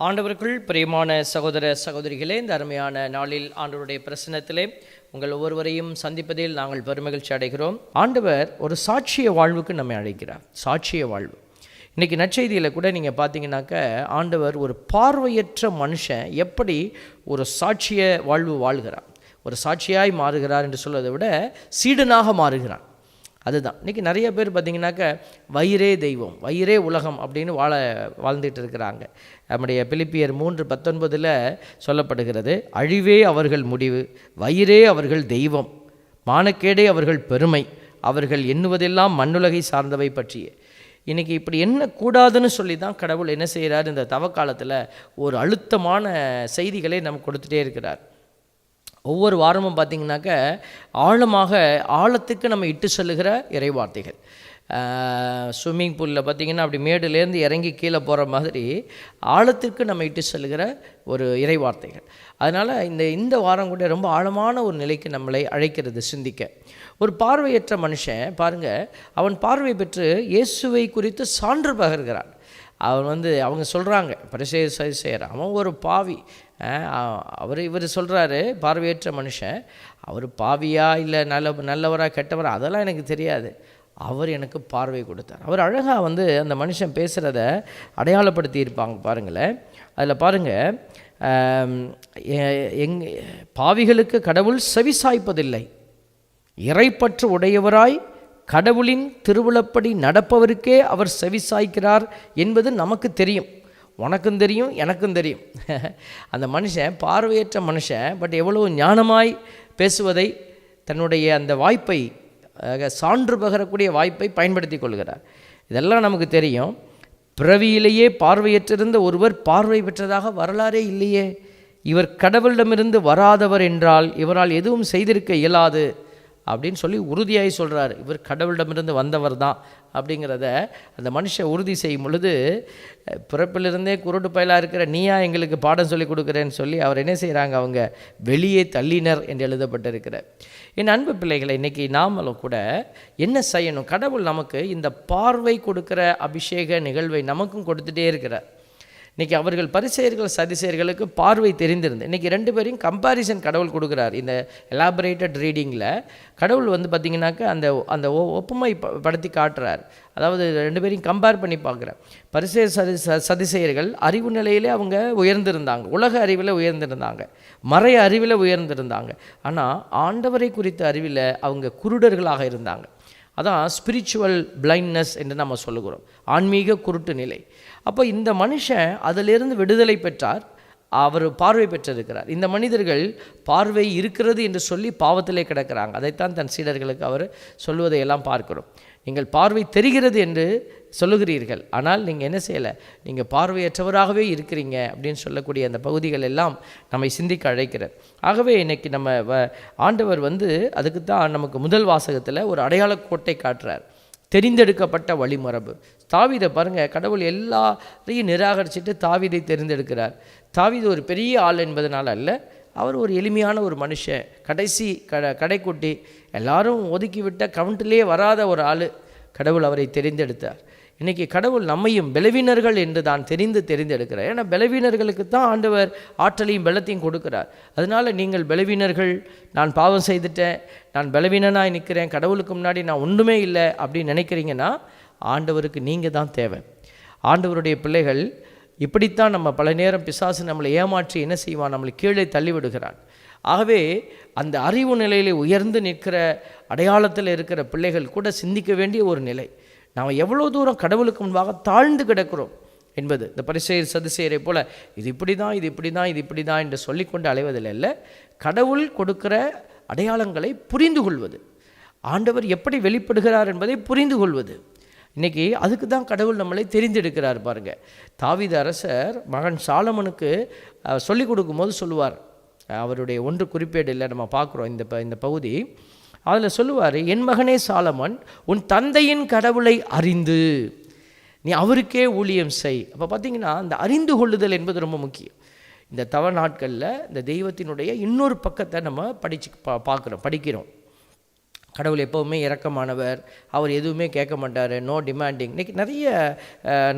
ஆண்டவருக்குள் பிரியமான சகோதர சகோதரிகளே இந்த அருமையான நாளில் ஆண்டவருடைய பிரசனத்திலே உங்கள் ஒவ்வொருவரையும் சந்திப்பதில் நாங்கள் பெருமகிழ்ச்சி அடைகிறோம். ஆண்டவர் ஒரு சாட்சிய வாழ்வுக்கு நம்மை அழைக்கிறார். சாட்சிய வாழ்வு. இன்றைக்கி நற்செய்தியில் கூட நீங்கள் பார்த்தீங்கன்னாக்க ஆண்டவர் ஒரு பார்வையற்ற மனுஷன் எப்படி ஒரு சாட்சிய வாழ்வு வாழ்கிறார். ஒரு சாட்சியாய் மாறுகிறார் என்று சொல்வதை விட சீடனாக மாறுகிறான் அதுதான். இன்றைக்கி நிறைய பேர் பார்த்தீங்கன்னாக்க வயிறே தெய்வம் வயிறே உலகம் அப்படின்னு வாழ வாழ்ந்துட்டு இருக்கிறாங்க. நம்முடைய பிலிப்பியர் மூன்று பத்தொன்பதில் சொல்லப்படுகிறது அழிவே அவர்கள் முடிவு வயிறே அவர்கள் தெய்வம் மானக்கேடே அவர்கள் பெருமை அவர்கள் எண்ணுவதெல்லாம் மண்ணுலகை சார்ந்தவை பற்றிய. இன்றைக்கி இப்படி என்ன கூடாதுன்னு சொல்லி தான் கடவுள் என்ன செய்கிறார் இந்த தவக்காலத்தில் ஒரு அழுத்தமான செய்திகளை நம்ம கொடுத்துட்டே இருக்கிறார். ஒவ்வொரு வாரமும் பார்த்திங்கனாக்க ஆழமாக ஆழத்துக்கு நம்ம இட்டு செல்லுகிற இறைவார்த்தைகள். ஸ்விம்மிங் பூலில் பார்த்திங்கன்னா அப்படி மேடுலேருந்து இறங்கி கீழே போகிற மாதிரி ஆழத்திற்கு நம்ம இட்டு செல்லுகிற ஒரு இறைவார்த்தைகள். அதனால் இந்த இந்த வாரம் கூட ரொம்ப ஆழமான ஒரு நிலைக்கு நம்மளை அழைக்கிறது சிந்திக்க. ஒரு பார்வையற்ற மனுஷன் பாருங்கள் அவன் பார்வை பெற்று இயேசுவை குறித்து சான்று பகர்கிறான். அவன் வந்து அவங்க சொல்கிறாங்க பரிசெய செய்கிறான் அவன் ஒரு பாவி அவர் இவர் சொல்கிறாரு பார்வையற்ற மனுஷன். அவர் பாவியா இல்லை நல்ல நல்லவரா கெட்டவரா அதெல்லாம் எனக்கு தெரியாது. அவர் எனக்கு பார்வை கொடுத்தார். அவர் அழகாக வந்து அந்த மனுஷன் பேசுகிறத அடையாளப்படுத்தி இருப்பாங்க பாருங்களேன். அதில் பாருங்கள் எங் பாவிகளுக்கு கடவுள் செவிசாய்ப்பதில்லை. இறைப்பற்று உடையவராய் கடவுளின் திருவிழப்படி நடப்பவருக்கே அவர் செவிசாய்க்கிறார் என்பது நமக்கு தெரியும். உனக்கும் தெரியும் எனக்கும் தெரியும். அந்த மனுஷன் பார்வையற்ற மனுஷன் பட் எவ்வளோ ஞானமாய் பேசுவதை தன்னுடைய அந்த வாய்ப்பை சான்று பகரக்கூடிய வாய்ப்பை பயன்படுத்தி கொள்கிறார். இதெல்லாம் நமக்கு தெரியும். பிறவியிலேயே பார்வையற்றிருந்த ஒருவர் பார்வை பெற்றதாக வரலாறே இல்லையே. இவர் கடவுளிடமிருந்து வராதவர் என்றால் இவரால் எதுவும் செய்திருக்க இயலாது அப்படின்னு சொல்லி உறுதியாகி சொல்கிறார் இவர் கடவுளிடமிருந்து வந்தவர் தான் அப்படிங்கிறத அந்த மனுஷன் உறுதி செய்யும் பொழுது பிறப்பிலிருந்தே குருட்டு பயலாக இருக்கிற நீயா எங்களுக்கு பாடம் சொல்லி கொடுக்குறேன்னு சொல்லி அவர் என்ன செய்கிறாங்க அவங்க? வெளியே தள்ளினர் என்று எழுதப்பட்டிருக்கிற என் அன்பு பிள்ளைகளை இன்றைக்கி நாமளும் கூட என்ன செய்யணும்? கடவுள் நமக்கு இந்த பார்வை கொடுக்குற அபிஷேக நிகழ்வை நமக்கும் கொடுத்துட்டே இருக்கிறார். இன்றைக்கி அவர்கள் பரிசெயர்கள் சதிசெயர்களுக்கு பார்வை தெரிந்திருந்து இன்றைக்கி ரெண்டு பேரையும் கம்பாரிசன் கடவுள் கொடுக்குறார். இந்த எலாபரேட்டட் ரீடிங்கில் கடவுள் வந்து பார்த்திங்கனாக்க அந்த அந்த ஒப்புமை படுத்தி காட்டுறார். அதாவது ரெண்டு பேரையும் கம்பேர் பண்ணி பார்க்குறேன் பரிசெயர் சதி சதிசெயர்கள் அறிவு நிலையிலே அவங்க உயர்ந்திருந்தாங்க. உலக அறிவில் உயர்ந்திருந்தாங்க. மறை அறிவில் உயர்ந்திருந்தாங்க. ஆனால் ஆண்டவரை குறித்த அறிவில் அவங்க குருடர்களாக இருந்தாங்க. அதான் ஸ்பிரிச்சுவல் பிளைண்ட்னஸ் என்று நம்ம சொல்லுகிறோம். ஆன்மீக குருட்டு நிலை. அப்போ இந்த மனுஷன் அதிலிருந்து விடுதலை பெற்றார். அவர் பார்வை பெற்றிருக்கிறார். இந்த மனிதர்கள் பார்வை இருக்கிறது என்று சொல்லி பாவத்திலே கிடக்கிறாங்க. அதைத்தான் தன் சீடர்களுக்கு அவர் சொல்வதையெல்லாம் பார்க்கிறோம். நீங்கள் பார்வை தெரிகிறது என்று சொல்லுகிறீர்கள். ஆனால் நீங்கள் என்ன செய்யலை? நீங்கள் பார்வையற்றவராகவே இருக்கிறீங்க அப்படின்னு சொல்லக்கூடிய அந்த பகுதிகள் எல்லாம் நம்மை சிந்திக்க அழைக்கிறார் ஆகவே இன்றைக்கி நம்ம ஆண்டவர் வந்து அதுக்கு தான் நமக்கு முதல் வாசகத்தில் ஒரு அடையாள கோட்டை காட்டுறார். தெரிந்தெடுக்கப்பட்ட வழிமரபு. தாவிதை பாருங்கள் கடவுள் எல்லாரையும் நிராகரிச்சுட்டு தாவிதை தெரிந்தெடுக்கிறார். தாவிது ஒரு பெரிய ஆள் என்பதனால் அல்ல அவர் ஒரு எளிமையான ஒரு மனுஷன் கடைசி க கடைக்குட்டி எல்லாரும் ஒதுக்கிவிட்ட கவுண்ட்லேயே வராத ஒரு ஆள் கடவுள் அவரை தெரிந்தெடுத்தார். இன்றைக்கி கடவுள் நம்மையும் பலவீனர்கள் என்று தான் தெரிந்து தெரிந்தெடுக்கிறார். ஏன்னா பலவீனர்களுக்கு தான் ஆண்டவர் ஆற்றலையும் பலத்தையும் கொடுக்கிறார். அதனால் நீங்கள் பலவீனர்கள் நான் பாவம் செய்துட்டேன் நான் பலவீனனாக நிற்கிறேன் கடவுளுக்கு முன்னாடி நான் ஒன்றுமே இல்லை அப்படின்னு நினைக்கிறீங்கன்னா ஆண்டவருக்கு நீங்கள் தான் தேவை ஆண்டவருடைய பிள்ளைகள் இப்படித்தான் நம்ம பல நேரம் பிசாசு நம்மளை ஏமாற்றி என்ன செய்வான்? நம்மளை கீழே தள்ளிவிடுகிறான். ஆகவே அந்த அறிவு நிலையில் உயர்ந்து நிற்கிற அடையாளத்தில் இருக்கிற பிள்ளைகள் கூட சிந்திக்க வேண்டிய ஒரு நிலை. நாம் எவ்வளோ தூரம் கடவுளுக்கு முன்பாக தாழ்ந்து கிடக்கிறோம் என்பது. இந்த பரிசெயர் சதுசெயரை போல் இது இப்படி தான் இது இப்படி தான் இது இப்படி தான் என்று சொல்லிக்கொண்டு அலைவதில் இல்லை கடவுள் கொடுக்கிற அடையாளங்களை புரிந்து கொள்வது. ஆண்டவர் எப்படி வெளிப்படுகிறார் என்பதை புரிந்து கொள்வது. இன்றைக்கி அதுக்கு தான் கடவுள் நம்மளை தெரிந்தெடுக்கிறார் பாருங்கள் தாவித அரசர் மகன் சாலமனுக்கு சொல்லிக் கொடுக்கும்போது சொல்லுவார். அவருடைய ஒன்று குறிப்பேடில் நம்ம பார்க்குறோம் இந்த ப இந்த பகுதி. அதில் சொல்லுவார் என் மகனே சாலமன் உன் தந்தையின் கடவுளை அறிந்து நீ அவருக்கே ஊழியம் செய். அப்போ பார்த்தீங்கன்னா இந்த அறிந்து கொள்ளுதல் என்பது ரொம்ப முக்கியம். இந்த தவ நாட்களில் இந்த தெய்வத்தினுடைய இன்னொரு பக்கத்தை நம்ம படித்து பா பார்க்குறோம் படிக்கிறோம். கடவுள் எப்போவுமே இரக்கமானவர். அவர் எதுவுமே கேட்க மாட்டார். நோ டிமாண்டிங் இன்றைக்கி நிறைய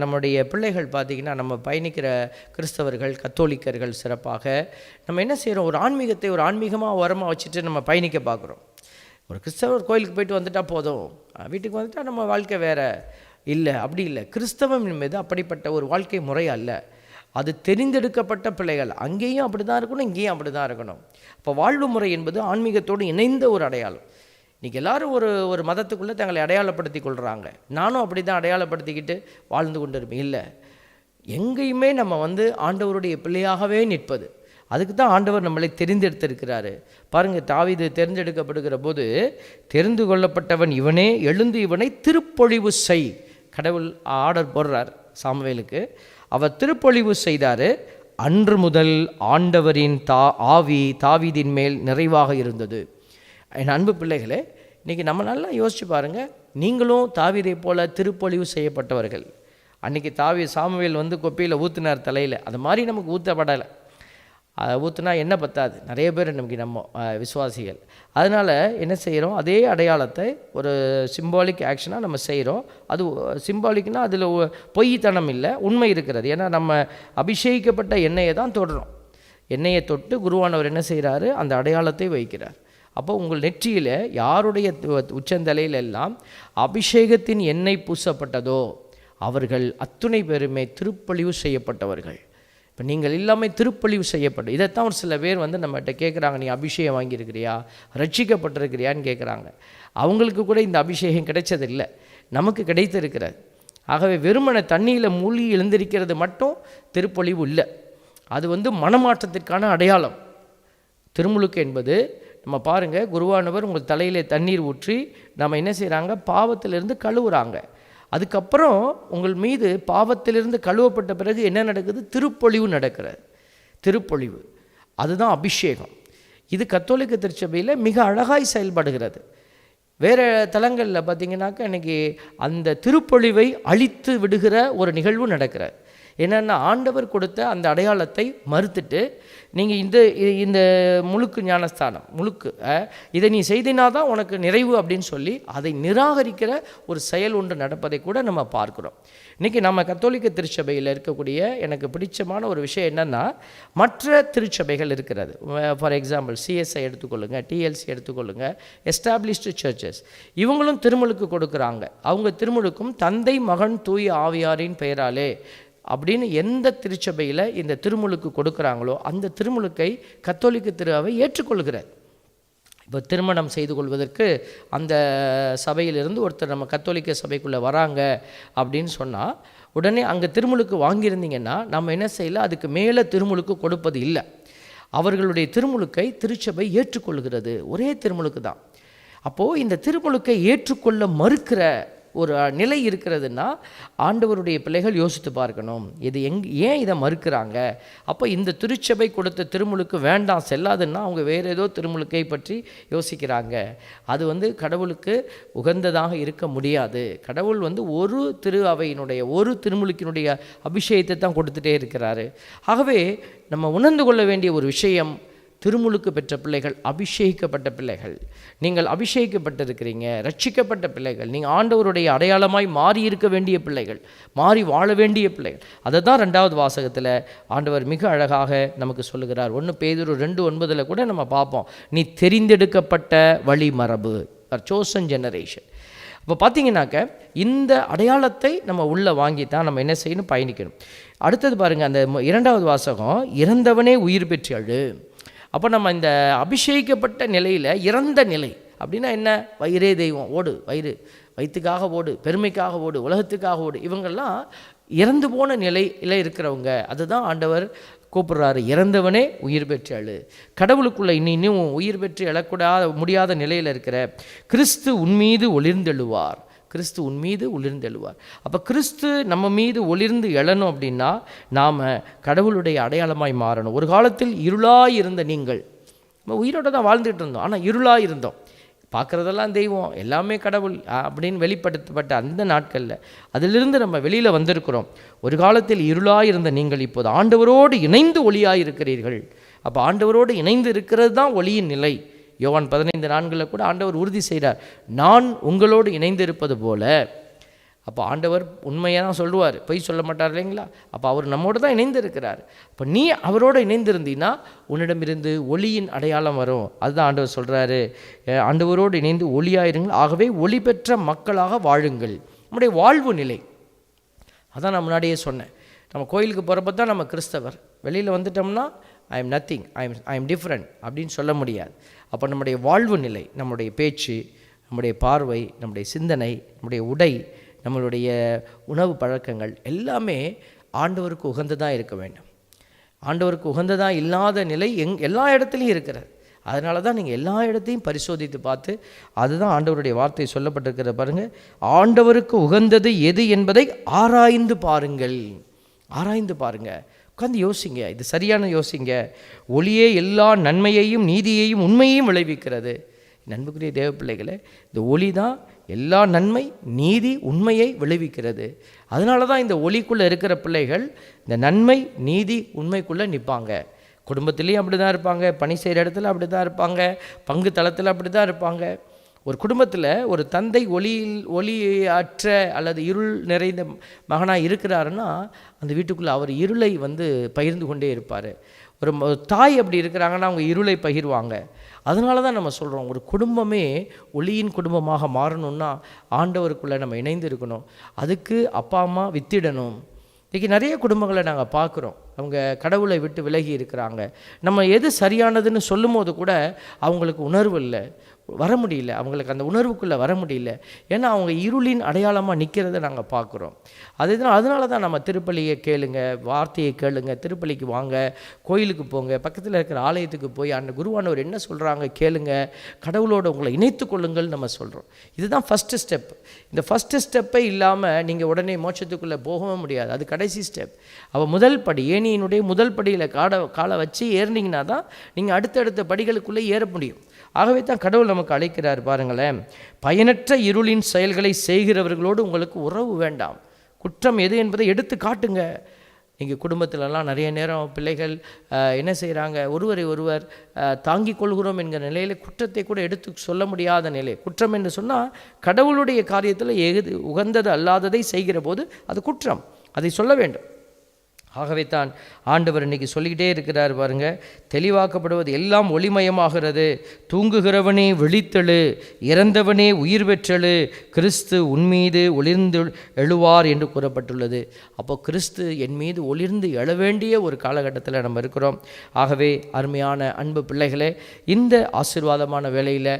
நம்முடைய பிள்ளைகள் பார்த்திங்கன்னா நம்ம பயணிக்கிற கிறிஸ்தவர்கள் கத்தோலிக்கர்கள் சிறப்பாக நம்ம என்ன செய்கிறோம் ஒரு ஆன்மீகத்தை ஒரு ஆன்மீகமாக உரமாக வச்சுட்டு நம்ம பயணிக்க பார்க்குறோம் ஒரு கிறிஸ்தவர் கோயிலுக்கு போயிட்டு வந்துட்டால் போதும். வீட்டுக்கு வந்துட்டால் நம்ம வாழ்க்கை வேறு. இல்லை அப்படி இல்லை. கிறிஸ்தவம் என்பது அப்படிப்பட்ட ஒரு வாழ்க்கை முறை அல்ல. அது தெரிந்தெடுக்கப்பட்ட பிள்ளைகள். அங்கேயும் அப்படி தான் இருக்கணும் இங்கேயும் அப்படி தான் இருக்கணும். அப்போ வாழ்வு முறை என்பது ஆன்மீகத்தோடு இணைந்த ஒரு அடையாளம். இன்றைக்கி எல்லாரும் ஒரு ஒரு மதத்துக்குள்ளே தங்களை அடையாளப்படுத்தி கொள்கிறாங்க நானும் அப்படி தான் அடையாளப்படுத்திக்கிட்டு வாழ்ந்து கொண்டு இருப்பேன் இல்லை எங்கேயுமே நம்ம வந்து ஆண்டவருடைய பிள்ளையாகவே நிற்பது. அதுக்கு தான் ஆண்டவர் நம்மளை தெரிந்தெடுத்திருக்கிறாரு. பாருங்கள் தாவீது தெரிந்தெடுக்கப்படுகிற போது தெரிந்து கொள்ளப்பட்டவன் இவனே எழுந்து இவனை திருப்பொழிவு செய். கடவுள் ஆர்டர் போடுறார் சாமுவேலுக்கு. அவர் திருப்பொழிவு செய்தார். அன்று முதல் ஆண்டவரின் தா ஆவி தாவிதின் மேல் நிறைவாக இருந்தது. என் அன்பு பிள்ளைகளே இன்றைக்கி நம்ம நல்லா யோசித்து பாருங்கள் நீங்களும் தாவிதை போல் திருப்பொழிவு செய்யப்பட்டவர்கள். அன்றைக்கி தாவி சாமுவேல் வந்து கொப்பியில் ஊற்றினார் தலையில். அது மாதிரி நமக்கு ஊற்றப்படலை அதை ஊற்றுனா என்ன பத்தாது? நிறைய பேர் நமக்கு நம்ம விசுவாசிகள். அதனால் என்ன செய்கிறோம் அதே அடையாளத்தை ஒரு சிம்பாலிக் ஆக்ஷனாக நம்ம செய்கிறோம் அது சிம்பாலிக்னா அதில் பொய்த்தனம் இல்லை உண்மை இருக்கிறது. ஏன்னா நம்ம அபிஷேகிக்கப்பட்ட எண்ணெயை தான் தொடுறோம். எண்ணெயை தொட்டு குருவானவர் என்ன செய்கிறாரு அந்த அடையாளத்தை வைக்கிறார். அப்போ உங்கள் நெற்றியில் யாருடைய உச்சந்தலையிலெல்லாம் உச்சந்தலையில் எல்லாம் அபிஷேகத்தின் எண்ணெய் பூசப்பட்டதோ அவர்கள் அத்துணை பேருமே திருப்பொழிவு செய்யப்பட்டவர்கள். இப்போ நீங்கள் எல்லாமே திருப்பழிவு செய்யப்பட்டு இதைத்தான் ஒரு சில பேர் வந்து நம்மகிட்ட கேட்குறாங்க நீ அபிஷேகம் வாங்கியிருக்கிறியா? ரட்சிக்கப்பட்டிருக்கிறியான்னு கேட்குறாங்க அவங்களுக்கு கூட இந்த அபிஷேகம் கிடைச்சதில்லை. நமக்கு கிடைத்திருக்கிறது. ஆகவே வெறுமனை தண்ணியில் மூழ்கி எழுந்திருக்கிறது மட்டும் திருப்பொழிவு இல்லை. அது வந்து மனமாற்றத்திற்கான அடையாளம். திருமுழுக்கு என்பது நம்ம பாருங்கள் குருவானவர் உங்கள் தலையிலே தண்ணீர் ஊற்றி நம்ம என்ன செய்கிறாங்க பாவத்திலிருந்து கழுவுறாங்க. அதுக்கப்புறம் உங்கள் மீது பாவத்திலிருந்து கழுவப்பட்ட பிறகு என்ன நடக்குது? திருப்பொழிவு நடக்கிறது. திருப்பொழிவு. அதுதான் அபிஷேகம். இது கத்தோலிக்க திருச்சபையில் மிக அழகாய் செயல்படுகிறது. வேறு தலங்களில் பார்த்திங்கனாக்கா இன்றைக்கி அந்த திருப்பொழிவை அழித்து விடுகிற ஒரு நிகழ்வு நடக்கிறது. என்னென்னா ஆண்டவர் கொடுத்த அந்த அடையாளத்தை மறுத்துட்டு நீங்கள் இந்த இந்த முழுக்கு ஞானஸ்தானம் முழுக்கு இதை நீ செய்தினா தான் உனக்கு நிறைவு அப்படின்னு சொல்லி அதை நிராகரிக்கிற ஒரு செயல் ஒன்று நடப்பதை கூட நம்ம பார்க்குறோம். இன்றைக்கி நம்ம கத்தோலிக்க திருச்சபையில் இருக்கக்கூடிய எனக்கு பிடிச்சமான ஒரு விஷயம் என்னென்னா மற்ற திருச்சபைகள் இருக்கிறது. ஃபார் எக்ஸாம்பிள் சிஎஸ்ஐ எடுத்துக்கொள்ளுங்கள் டிஎல்சி எடுத்துக்கொள்ளுங்கள் எஸ்டாப்ளிஷ்டு சர்ச்சஸ் இவங்களும் திருமுழுக்கு கொடுக்குறாங்க. அவங்க திருமுழுக்கும் தந்தை மகன் தூய ஆவியாரின் பெயராலே அப்படின்னு எந்த திருச்சபையில் இந்த திருமுழுக்கு கொடுக்குறாங்களோ அந்த திருமுழுக்கை கத்தோலிக்க திருவை ஏற்றுக்கொள்கிறார். இப்போ திருமணம் செய்து கொள்வதற்கு அந்த சபையிலிருந்து ஒருத்தர் நம்ம கத்தோலிக்க சபைக்குள்ளே வராங்க அப்படின்னு சொன்னால் உடனே அங்கே திருமுழுக்கு வாங்கியிருந்தீங்கன்னா நம்ம என்ன செய்யல அதுக்கு மேலே திருமுழுக்கு கொடுப்பது இல்லை. அவர்களுடைய திருமுழுக்கை திருச்சபை ஏற்றுக்கொள்கிறது. ஒரே திருமுழுக்கு தான் அப்போது இந்த திருமுழுக்கை ஏற்றுக்கொள்ள மறுக்கிற ஒரு நிலை இருக்கிறதுன்னா ஆண்டவருடைய பிள்ளைகள் யோசித்து பார்க்கணும். இது எங் ஏன் இதை மறுக்கிறாங்க? அப்போ இந்த திருச்சபை கொடுத்த திருமுழுக்கு வேண்டாம் செல்லாதுன்னா அவங்க வேறு ஏதோ திருமுழுக்கை பற்றி யோசிக்கிறாங்க. அது வந்து கடவுளுக்கு உகந்ததாக இருக்க முடியாது. கடவுள் வந்து ஒரு திரு அவையினுடைய ஒரு திருமுழுக்கினுடைய அபிஷேகத்தை தான் கொடுத்துட்டே இருக்கிறாரு. ஆகவே நம்ம உணர்ந்து கொள்ள வேண்டிய ஒரு விஷயம் திருமுழுக்கு பெற்ற பிள்ளைகள் அபிஷேகிக்கப்பட்ட பிள்ளைகள். நீங்கள் அபிஷேகிக்கப்பட்டிருக்கிறீங்க ரட்சிக்கப்பட்ட பிள்ளைகள். நீங்கள் ஆண்டவருடைய அடையாளமாய் மாறி இருக்க வேண்டிய பிள்ளைகள் மாறி வாழ வேண்டிய பிள்ளைகள். அதை தான் ரெண்டாவது வாசகத்தில் ஆண்டவர் மிக அழகாக நமக்கு சொல்லுகிறார். ஒன்று பேதுரு ரெண்டு ஒன்பதில் கூட நம்ம பார்ப்போம். நீ தெரிந்தெடுக்கப்பட்ட வழிமரபு சோசன் ஜெனரேஷன் இப்போ பார்த்தீங்கன்னாக்க இந்த அடையாளத்தை நம்ம உள்ளே வாங்கி தான் நம்ம என்ன செய்யணும்? பயணிக்கணும். அடுத்தது பாருங்கள் அந்த இரண்டாவது வாசகம் இறந்தவனே உயிர் பெற்று அழு. அப்போ நம்ம இந்த அபிஷேகிக்கப்பட்ட நிலையில் இறந்த நிலை. அப்படின்னா என்ன? வயிறே தெய்வம் ஓடு வயிறு. வயிற்றுக்காக ஓடு பெருமைக்காக ஓடு உலகத்துக்காக ஓடு. இவங்கெல்லாம் இறந்து போன நிலையில் இருக்கிறவங்க. அதுதான் ஆண்டவர் கூப்பிடுறாரு. இறந்தவனே உயிர் பெற்று அழு கடவுளுக்குள்ளே இன்னும் இன்னும் உயிர் பெற்று எழக்கூடாத முடியாத நிலையில் இருக்கிற கிறிஸ்து உன்மீது ஒளிர்ந்தெழுவார். கிறிஸ்து உன் மீது ஒளிர்ந்தெழுவார். அப்போ கிறிஸ்து நம்ம மீது ஒளிர்ந்து எழணும் அப்படின்னா நாம் கடவுளுடைய அடையாளமாய் மாறணும். ஒரு காலத்தில் இருளாக இருந்த நீங்கள் நம்ம உயிரோட தான் வாழ்ந்துகிட்டு இருந்தோம். ஆனால் இருளாக இருந்தோம் பார்க்குறதெல்லாம் தெய்வம் எல்லாமே கடவுள் அப்படின்னு வெளிப்படுத்தப்பட்ட அந்த நாட்களில் அதிலிருந்து நம்ம வெளியில் வந்திருக்கிறோம். ஒரு காலத்தில் இருளாக இருந்த நீங்கள் இப்போது ஆண்டவரோடு இணைந்து ஒளியாக இருக்கிறீர்கள் அப்போ ஆண்டவரோடு இணைந்து இருக்கிறது தான் ஒளியின் நிலை. யோவான் பதினைந்து நான்கில் கூட ஆண்டவர் உறுதி செய்கிறார். நான் உங்களோடு இணைந்திருப்பது போல. அப்போ ஆண்டவர் உண்மையாக தான் சொல்லுவார். பொய் சொல்ல மாட்டார் இல்லைங்களா? அப்போ அவர் நம்மோடு தான் இணைந்திருக்கிறார். இப்போ நீ அவரோடு இணைந்திருந்தீன்னா உன்னிடமிருந்து ஒளியின் அடையாளம் வரும். அதுதான் ஆண்டவர் சொல்கிறாரு ஆண்டவரோடு இணைந்து ஒளியாயிருங்கள். ஆகவே ஒளி பெற்ற மக்களாக வாழுங்கள். நம்முடைய வாழ்வு நிலை. அதான் நான் முன்னாடியே சொன்னேன். நம்ம கோயிலுக்கு போகிறப்ப தான் நம்ம கிறிஸ்தவர். வெளியில் வந்துட்டோம்னா I am nothing I am I am different அப்படின்னு சொல்ல முடியாது. அப்போ நம்முடைய வாழ்வு நிலை நம்முடைய பேச்சு நம்முடைய பார்வை நம்முடைய சிந்தனை நம்முடைய உடை நம்மளுடைய உணவு பழக்கங்கள் எல்லாமே ஆண்டவருக்கு உகந்ததாக இருக்க வேண்டும். ஆண்டவருக்கு உகந்ததாக இல்லாத நிலை எங் எல்லா இடத்துலையும் இருக்கிறது. அதனால தான் நீங்கள் எல்லா இடத்தையும் பரிசோதித்து பார்த்து அதுதான் ஆண்டவருடைய வார்த்தை சொல்லப்பட்டிருக்கிற பாருங்கள் ஆண்டவருக்கு உகந்தது எது என்பதை ஆராய்ந்து பாருங்கள். ஆராய்ந்து பாருங்கள் உட்காந்து யோசிங்க. இது சரியான யோசிங்க. ஒளியே எல்லா நன்மையையும் நீதியையும் உண்மையையும் விளைவிக்கிறது. நண்புக்குரிய தேவ பிள்ளைகளை இந்த ஒளி தான் எல்லா நன்மை நீதி உண்மையை விளைவிக்கிறது. அதனால தான் இந்த ஒளிக்குள்ளே இருக்கிற பிள்ளைகள் இந்த நன்மை நீதி உண்மைக்குள்ளே நிற்பாங்க குடும்பத்துலேயும் அப்படி தான் இருப்பாங்க. பணி செய்கிற இடத்துல அப்படி தான் இருப்பாங்க. பங்கு தளத்தில் அப்படி தான் இருப்பாங்க. ஒரு குடும்பத்தில் ஒரு தந்தை ஒளியில் ஒளி அற்ற அல்லது இருள் நிறைந்த மகனாக இருக்கிறாருன்னா அந்த வீட்டுக்குள்ளே அவர் இருளை வந்து பகிர்ந்து கொண்டே இருப்பார். ஒரு ம- தாய் அப்படி இருக்கிறாங்கன்னா அவங்க இருளை பகிர்வாங்க. அதனால தான் நம்ம சொல்கிறோம் ஒரு குடும்பமே ஒளியின் குடும்பமாக மாறணும்னா ஆண்டவருக்குள்ளே நம்ம இணைந்து இருக்கணும். அதுக்கு அப்பா அம்மா வித்திடணும். இன்றைக்கி நிறைய குடும்பங்களை நாங்கள் பார்க்குறோம் அவங்க கடவுளை விட்டு விலகி இருக்கிறாங்க. நம்ம எது சரியானதுன்னு சொல்லும் போது கூட அவங்களுக்கு உணர்வு இல்லை. வர முடியல. அவங்களுக்கு அந்த உணர்வுக்குள்ளே வர முடியல. ஏன்னா அவங்க இருளின் அடையாளமாக நிற்கிறத நாங்கள் பார்க்குறோம் அதுதான் அதனால தான் நம்ம திருப்பலியை கேளுங்க வார்த்தையை கேளுங்க திருப்பலிக்கு வாங்க கோயிலுக்கு போங்க பக்கத்தில் இருக்கிற ஆலயத்துக்கு போய் அந்த குருவானவர் என்ன சொல்கிறாங்க கேளுங்க கடவுளோட உங்களை இணைத்து கொள்ளுங்கள் நம்ம சொல்கிறோம் இதுதான் ஃபஸ்ட்டு ஸ்டெப் இந்த ஃபஸ்ட்டு ஸ்டெப்பே இல்லாமல் நீங்கள் உடனே மோட்சத்துக்குள்ளே போகவே முடியாது. அது கடைசி ஸ்டெப் அவள் முதல் படி ஏணியினுடைய முதல் படியில் காட காலை வச்சு ஏறினீங்கன்னா தான் நீங்கள் அடுத்தடுத்த படிகளுக்குள்ளே ஏற முடியும். ஆகவே தான் கடவுள் நமக்கு அழைக்கிறார் பாருங்களேன். பயனற்ற இருளின் செயல்களை செய்கிறவர்களோடு உங்களுக்கு உறவு வேண்டாம். குற்றம் எது என்பதை எடுத்து காட்டுங்க. நீங்கள் குடும்பத்திலலாம் நிறைய நேரம் பிள்ளைகள் என்ன செய்கிறாங்க ஒருவரை ஒருவர் தாங்கி தாங்கிக் கொள்கிறோம் என்கிற நிலையில் குற்றத்தை கூட எடுத்து சொல்ல முடியாத நிலை. குற்றம் என்று சொன்னால் கடவுளுடைய காரியத்தில் எது உகந்தது அல்லாததை செய்கிற போது அது குற்றம். அதை சொல்ல வேண்டும். ஆகவே தான் ஆண்டவர் இன்னைக்கு சொல்லிக்கிட்டே இருக்கிறார் பாருங்க தெளிவாக்கப்படுவது எல்லாம் ஒளிமயமாகிறது. தூங்குகிறவனே விழித்தெழு இறந்தவனே உயிர் பெற்றெழு கிறிஸ்து உன்மீது ஒளிர்ந்து எழுவார் என்று கூறப்பட்டுள்ளது. அப்போ கிறிஸ்து என் மீது ஒளிர்ந்து எழ வேண்டிய ஒரு காலகட்டத்தில் நம்ம இருக்கிறோம். ஆகவே அருமையான அன்பு பிள்ளைகளே இந்த ஆசீர்வாதமான வேலையில்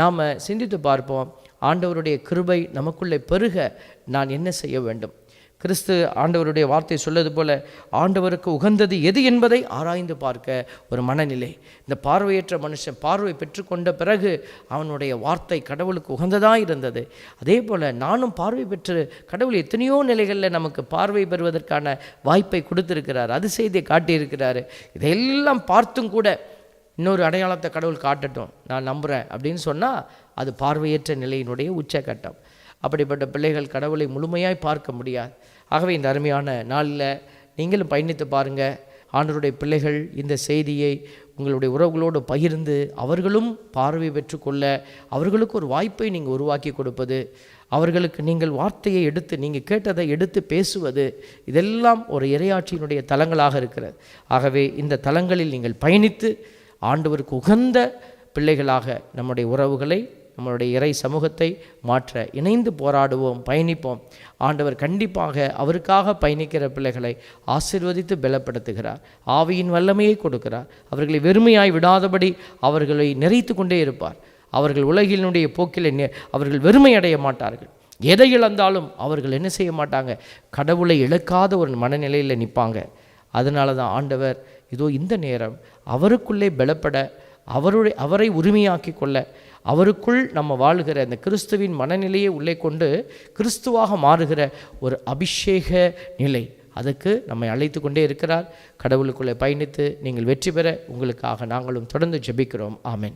நாம் சிந்தித்து பார்ப்போம். ஆண்டவருடைய கிருபை நமக்குள்ளே பெருக நான் என்ன செய்ய வேண்டும்? கிறிஸ்து ஆண்டவருடைய வார்த்தை சொல்லது போல ஆண்டவருக்கு உகந்தது எது என்பதை ஆராய்ந்து பார்க்க ஒரு மனநிலை. இந்த பார்வையற்ற மனுஷன் பார்வை பெற்றுக்கொண்ட பிறகு அவனுடைய வார்த்தை கடவுளுக்கு உகந்ததாக இருந்தது. அதே போல் நானும் பார்வை பெற்று கடவுள் எத்தனையோ நிலைகளில் நமக்கு பார்வை பெறுவதற்கான வாய்ப்பை கொடுத்திருக்கிறார் அது செய்தியை காட்டியிருக்கிறாரு. இதையெல்லாம் பார்த்தும் கூட இன்னொரு அடையாளத்தை கடவுள் காட்டட்டும் நான் நம்புகிறேன் அப்படின்னு சொன்னால் அது பார்வையற்ற நிலையினுடைய உச்சக்கட்டம் அப்படிப்பட்ட பிள்ளைகள் கடவுளை முழுமையாய் பார்க்க முடியாது. ஆகவே இந்த அருமையான நாளில் நீங்களும் பயணித்து பாருங்கள் ஆண்டவருடைய பிள்ளைகள் இந்த செய்தியை உங்களுடைய உறவுகளோடு பகிர்ந்து அவர்களும் பார்வை பெற்றுக்கொள்ள அவர்களுக்கு ஒரு வாய்ப்பை நீங்கள் உருவாக்கி கொடுப்பது அவர்களுக்கு நீங்கள் வார்த்தையை எடுத்து நீங்கள் கேட்டதை எடுத்து பேசுவது இதெல்லாம் ஒரு இரையாட்சியினுடைய தலங்களாக இருக்கிறது. ஆகவே இந்த தலங்களில் நீங்கள் பயணித்து ஆண்டவருக்கு உகந்த பிள்ளைகளாக நம்முடைய உறவுகளை நம்மளுடைய இறை சமூகத்தை மாற்ற இணைந்து போராடுவோம் பயணிப்போம். ஆண்டவர் கண்டிப்பாக அவருக்காக பயணிக்கிற பிள்ளைகளை ஆசிர்வதித்து பலப்படுத்துகிறார். ஆவியின் வல்லமையை கொடுக்கிறார். அவர்களை வெறுமையாய் விடாதபடி அவர்களை நிறைத்து கொண்டே இருப்பார். அவர்கள் உலகினுடைய போக்கில் அவர்கள் வெறுமை அடைய மாட்டார்கள். எதை இழந்தாலும் அவர்கள் என்ன செய்ய மாட்டாங்க? கடவுளை இழக்காத ஒரு மனநிலையில் நிற்பாங்க. அதனால தான் ஆண்டவர் இதோ இந்த நேரம் அவருக்குள்ளே பலப்பட அவருடைய அவரை உரிமையாக்கி கொள்ள அவருக்குள் நம்ம வாழுகிற அந்த கிறிஸ்துவின் மனநிலையை உள்ளே கொண்டு கிறிஸ்துவாக மாறுகிற ஒரு அபிஷேக நிலை. அதுக்கு நம்மை அழைத்து கொண்டே இருக்கிறார். கடவுளுக்குள்ளே பயணித்து நீங்கள் வெற்றி பெற உங்களுக்காக நாங்களும் தொடர்ந்து ஜெபிக்கிறோம். ஆமேன்.